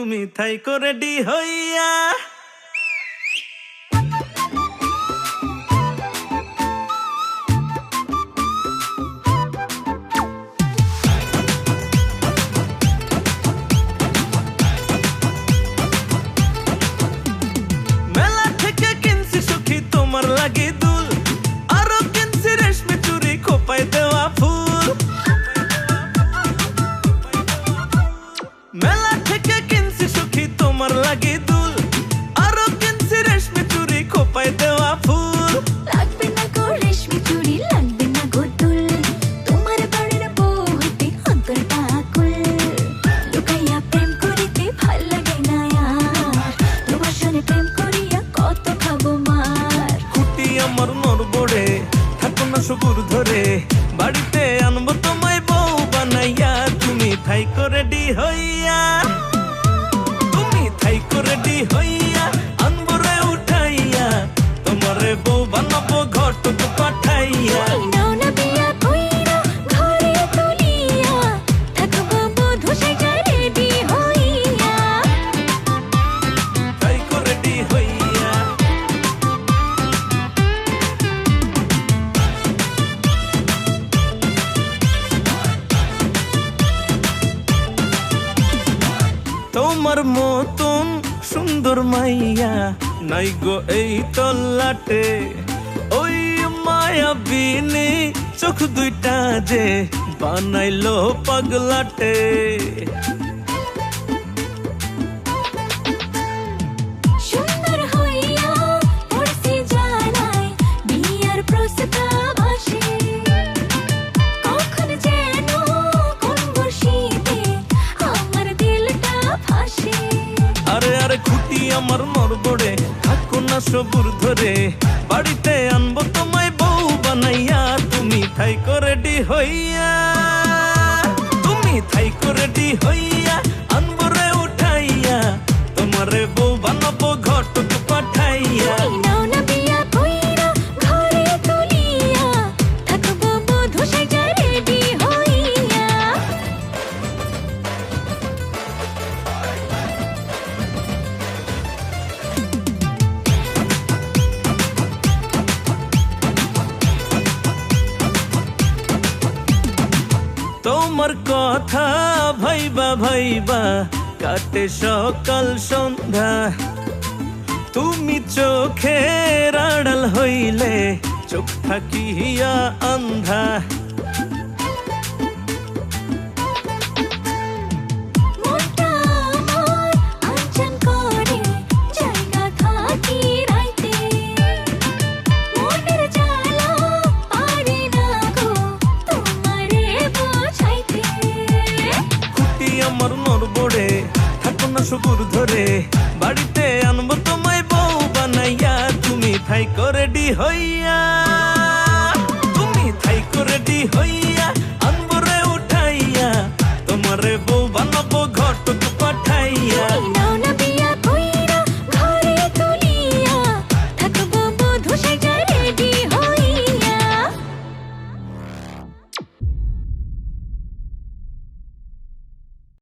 তুমি থাই করে ডি হইয়া। তোমার লাগে দুল আমার নরবড়ে থাকো না সবুর ধরে। বাড়িতে আনব তোমায় বউ বানাইয়া, তুমি থাই করে ডি হইয়া তোমার মতন সুন্দর মাইয়া। নাই গো এই তল্লাটে, ওই মায়া বিনে চোখ দুইটা যে বানাইলো পাগলাটে। আমার মরবড়ে থাকো না সবুর ধরে বাড়িতে আনবো তোমায় বউ বানাইয়া তুমি থাই করে ডি হইয়া তুমি থাই করে ডি হইয়া তোমার কথা ভাইবা ভাইবা কাটে সকাল সন্ধ্যা। তুমি চোখে আড়াল হইলে চোখ থাকিয়া আন্ধা। সবুর ধরে বাড়িতে আনব তোমায় বউ বানাইয়া তুমি থাই করে ডি হইয়া।